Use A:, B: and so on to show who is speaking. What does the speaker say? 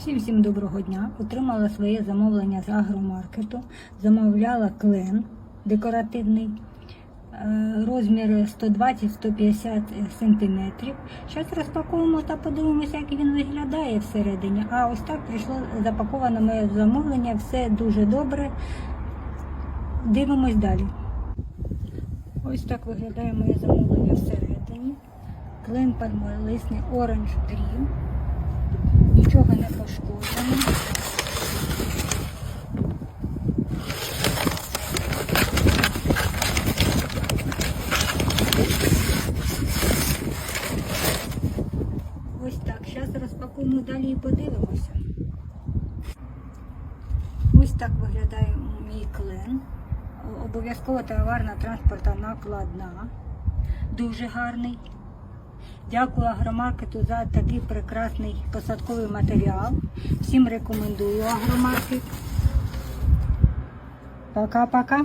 A: Всім всім доброго дня. Отримала своє замовлення з агромаркету. Замовляла клен декоративний. Розмір 120-150 сантиметрів. Зараз розпакуємо та подивимося, як він виглядає всередині. А ось так прийшло запаковане моє замовлення. Все дуже добре. Дивимось далі. Ось так виглядає моє замовлення всередині. Клен подмолисний Orange Dream. Нічого не пошкоджено. Ось так. Зараз розпакуємо далі і подивимося. Ось так виглядає мій клен. Обов'язково товарна транспортна накладна. Дуже гарний. Дякую агромаркету за такий прекрасний посадковий матеріал. Всім рекомендую агромаркет. Пока-пока.